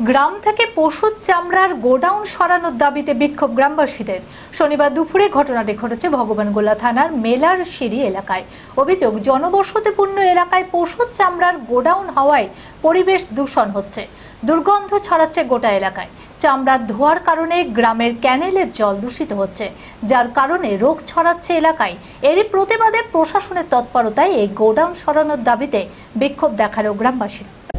গ্রাম থেকে পশুর চামড়ার গোডাউন সরানোর দাবিতে বিক্ষোভ গ্রামবাসীদের। শনিবার দুপুরে ঘটনাটি ঘটেছে ভগবানগোলা থানার মেলার সিঁড়ি এলাকায়। অভিযোগ, জনবসতিপূর্ণ এলাকায় পশুর চামড়ার গোডাউন হওয়ায় পরিবেশ দূষণ হচ্ছে। দুর্গন্ধ ছড়াচ্ছে গোটা এলাকায়। চামড়ার ধোয়ার কারণে গ্রামের ক্যানেলের জল দূষিত হচ্ছে, যার কারণে রোগ ছড়াচ্ছে এলাকায়। এরই প্রতিবাদে প্রশাসনের তৎপরতায় এই গোডাউন সরানোর দাবিতে বিক্ষোভ দেখাল গ্রামবাসীরা।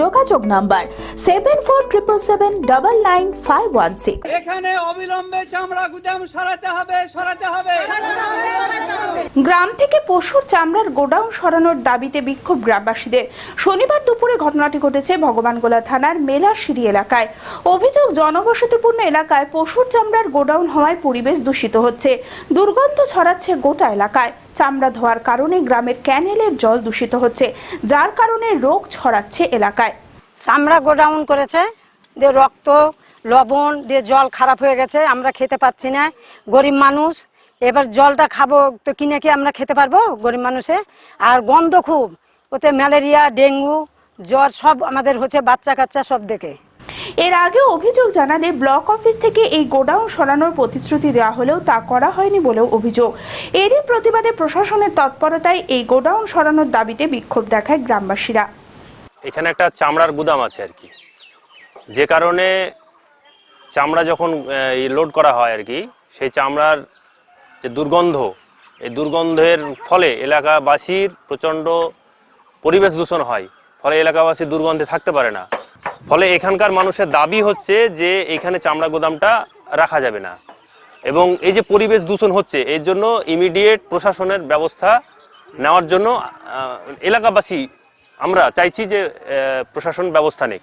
যোগাযোগ number seven four triple seven double nine five one six এখানে অবিলম্বে চামড়া গুদাম সরাতে হবে সরাতে হবে। গ্রাম থেকে পশুর চামড়ার গোডাউন সরানোর দাবিতে বিক্ষোভ গ্রামবাসীদের। শনিবার দুপুরে ঘটনাটি ঘটেছে ভগবানগোলা থানার মেলাশিরি এলাকায়। অভিযোগ জনবসতিপূর্ণ এলাকায় পশুর চামড়ার গোডাউন হওয়ায় পরিবেশ দূষিত হচ্ছে। দুর্গন্ধ ছড়াচ্ছে গোটা এলাকায়। চামড়া ধোয়ার কারণে গ্রামের ক্যানেলের জল দূষিত হচ্ছে, যার কারণে রোগ ছড়াচ্ছে এলাকায়। চামড়া গোডাউন করেছে, দিয়ে রক্ত, লবণ দিয়ে জল খারাপ হয়ে গেছে, আমরা খেতে পাচ্ছি না। গরিব মানুষ, এবার জলটা খাব তো কিনে কি আমরা খেতে পারব গরিব মানুষে? আর গন্ধ খুব, ওতে ম্যালেরিয়া, ডেঙ্গু, জ্বর সব আমাদের হচ্ছে বাচ্চা কাচ্চা সব দেখে। এর আগে অভিযোগ জানালে ব্লক অফিস থেকে এই গোডাউন সরানোর প্রতিশ্রুতি দেওয়া হলেও তা করা হয়নি বলেও অভিযোগ। এরই প্রতিবাদে প্রশাসনের তৎপরতায় এই গোডাউন সরানোর দাবিতে বিক্ষোভ দেখায় গ্রামবাসীরা। এখানে একটা চামড়ার গুদাম আছে আর কি। যে কারণে চামড়া যখন লোড করা হয় আর কি, সেই চামড়ার যে দুর্গন্ধ, এই দুর্গন্ধের ফলে এলাকাবাসীর প্রচণ্ড পরিবেশ দূষণ হয়। ফলে এলাকাবাসী দুর্গন্ধে থাকতে পারে না। ফলে এখানকার মানুষের দাবি হচ্ছে যে এখানে চামড়া গোদামটা রাখা যাবে না। এবং এই যে পরিবেশ দূষণ হচ্ছে, এর জন্য ইমিডিয়েট প্রশাসনের ব্যবস্থা নেওয়ার জন্য এলাকাবাসী, আমরা চাইছি যে প্রশাসন ব্যবস্থা নিক।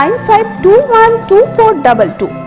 95212422